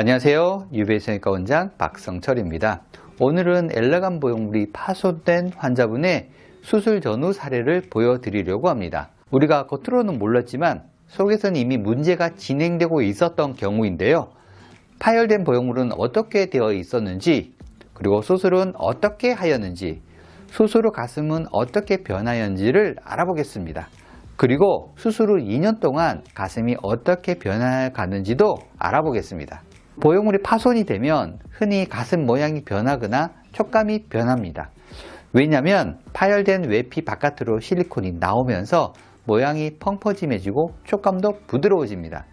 안녕하세요. 유배생외과 원장 박성철입니다. 오늘은 엘레간 보형물이 파손된 환자분의 수술 전후 사례를 보여드리려고 합니다. 우리가 겉으로는 몰랐지만 속에서는 이미 문제가 진행되고 있었던 경우인데요. 파열된 보형물은 어떻게 되어 있었는지, 그리고 수술은 어떻게 하였는지, 수술 후 가슴은 어떻게 변하였는지를 알아보겠습니다. 그리고 수술 후 2년 동안 가슴이 어떻게 변해가는지도 알아보겠습니다. 보형물이 파손이 되면 흔히 가슴 모양이 변하거나 촉감이 변합니다. 왜냐하면 파열된 외피 바깥으로 실리콘이 나오면서 모양이 펑퍼짐해지고 촉감도 부드러워집니다.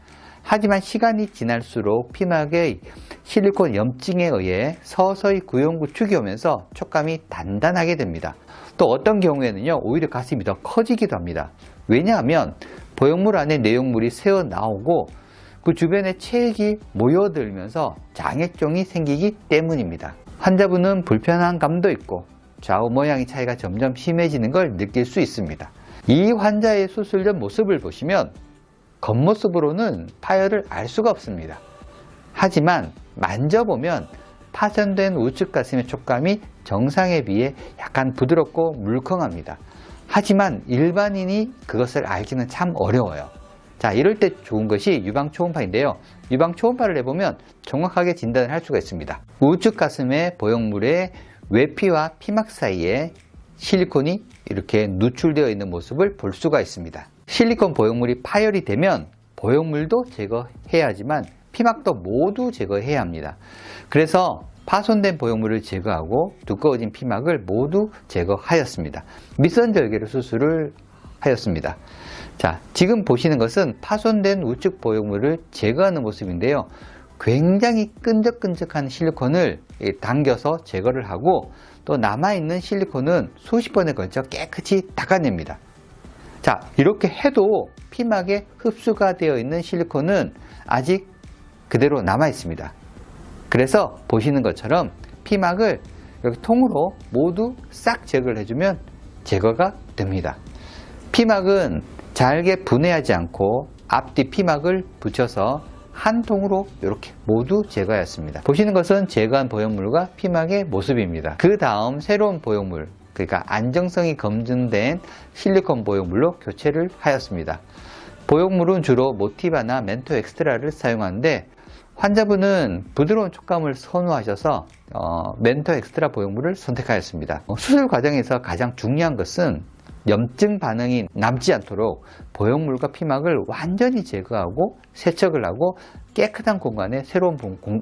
하지만 시간이 지날수록 피막의 실리콘 염증에 의해 서서히 구형 구축이 오면서 촉감이 단단하게 됩니다. 또 어떤 경우에는요, 오히려 가슴이 더 커지기도 합니다. 왜냐하면 보형물 안에 내용물이 새어 나오고 그 주변에 체액이 모여들면서 장액종이 생기기 때문입니다. 환자분은 불편한 감도 있고 좌우 모양의 차이가 점점 심해지는 걸 느낄 수 있습니다. 이 환자의 수술 전 모습을 보시면 겉모습으로는 파열을 알 수가 없습니다. 하지만 만져보면 파손된 우측 가슴의 촉감이 정상에 비해 약간 부드럽고 물컹합니다. 하지만 일반인이 그것을 알기는 참 어려워요. 자, 이럴 때 좋은 것이 유방 초음파인데요. 유방 초음파를 해보면 정확하게 진단을 할 수가 있습니다. 우측 가슴의 보형물의 외피와 피막 사이에 실리콘이 이렇게 누출되어 있는 모습을 볼 수가 있습니다. 실리콘 보형물이 파열이 되면 보형물도 제거해야 하지만 피막도 모두 제거해야 합니다. 그래서 파손된 보형물을 제거하고 두꺼워진 피막을 모두 제거하였습니다. 밑선 절개로 수술을 하였습니다. 자, 지금 보시는 것은 파손된 우측 보형물을 제거하는 모습인데요. 굉장히 끈적끈적한 실리콘을 당겨서 제거를 하고 또 남아있는 실리콘은 수십 번에 걸쳐 깨끗이 닦아냅니다. 자, 이렇게 해도 피막에 흡수가 되어 있는 실리콘은 아직 그대로 남아 있습니다. 그래서 보시는 것처럼 피막을 이렇게 통으로 모두 싹 제거를 해주면 제거가 됩니다. 피막은 잘게 분해하지 않고 앞뒤 피막을 붙여서 한 통으로 이렇게 모두 제거하였습니다. 보시는 것은 제거한 보형물과 피막의 모습입니다. 그 다음 새로운 보형물, 그러니까 안정성이 검증된 실리콘 보형물로 교체를 하였습니다. 보형물은 주로 모티바나 멘토 엑스트라를 사용하는데 환자분은 부드러운 촉감을 선호하셔서 어, 멘토 엑스트라 보형물을 선택하였습니다. 어, 수술 과정에서 가장 중요한 것은 염증 반응이 남지 않도록 보형물과 피막을 완전히 제거하고 세척을 하고 깨끗한 공간에 새로운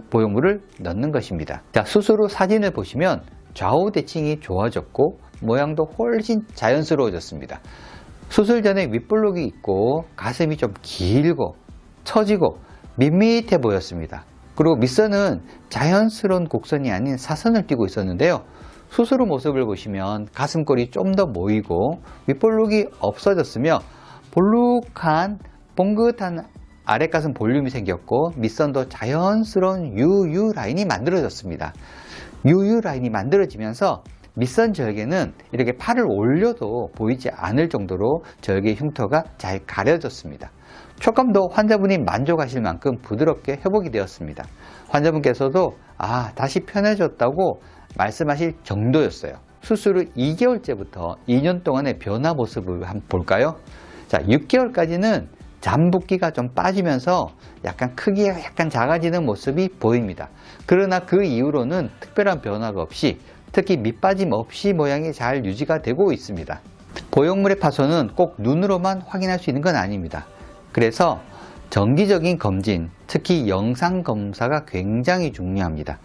보형물을 넣는 것입니다. 자, 수술 후 사진을 보시면 좌우 대칭이 좋아졌고 모양도 훨씬 자연스러워졌습니다. 수술 전에 윗볼록이 있고 가슴이 좀 길고 처지고 밋밋해 보였습니다. 그리고 밑선은 자연스러운 곡선이 아닌 사선을 띠고 있었는데요. 수술 후 모습을 보시면 가슴골이 좀 더 모이고 윗볼록이 없어졌으며 볼록한 봉긋한 아랫가슴 볼륨이 생겼고 밑선도 자연스러운 유유 라인이 만들어졌습니다. 유유 라인이 만들어지면서 밑선 절개는 이렇게 팔을 올려도 보이지 않을 정도로 절개 흉터가 잘 가려졌습니다. 촉감도 환자분이 만족하실 만큼 부드럽게 회복이 되었습니다. 환자분께서도 아 다시 편해졌다고 말씀하실 정도였어요. 수술 후 2개월째부터 2년 동안의 변화 모습을 한번 볼까요? 자, 6개월까지는 잠붓기가 좀 빠지면서 약간 크기가 약간 작아지는 모습이 보입니다. 그러나 그 이후로는 특별한 변화가 없이 특히 밑빠짐 없이 모양이 잘 유지가 되고 있습니다. 보형물의 파손은 꼭 눈으로만 확인할 수 있는 건 아닙니다. 그래서 정기적인 검진, 특히 영상 검사가 굉장히 중요합니다.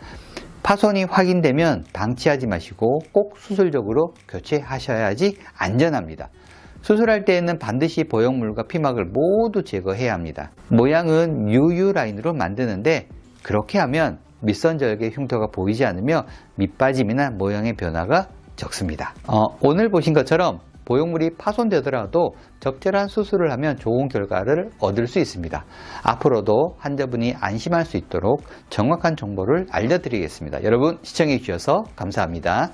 파손이 확인되면 방치하지 마시고 꼭 수술적으로 교체하셔야지 안전합니다. 수술할 때에는 반드시 보형물과 피막을 모두 제거해야 합니다. 모양은 유유 라인으로 만드는데 그렇게 하면 밑선 절개 흉터가 보이지 않으며 밑빠짐이나 모양의 변화가 적습니다. 어, 오늘 보신 것처럼 보형물이 파손되더라도 적절한 수술을 하면 좋은 결과를 얻을 수 있습니다. 앞으로도 환자분이 안심할 수 있도록 정확한 정보를 알려드리겠습니다. 여러분 시청해 주셔서 감사합니다.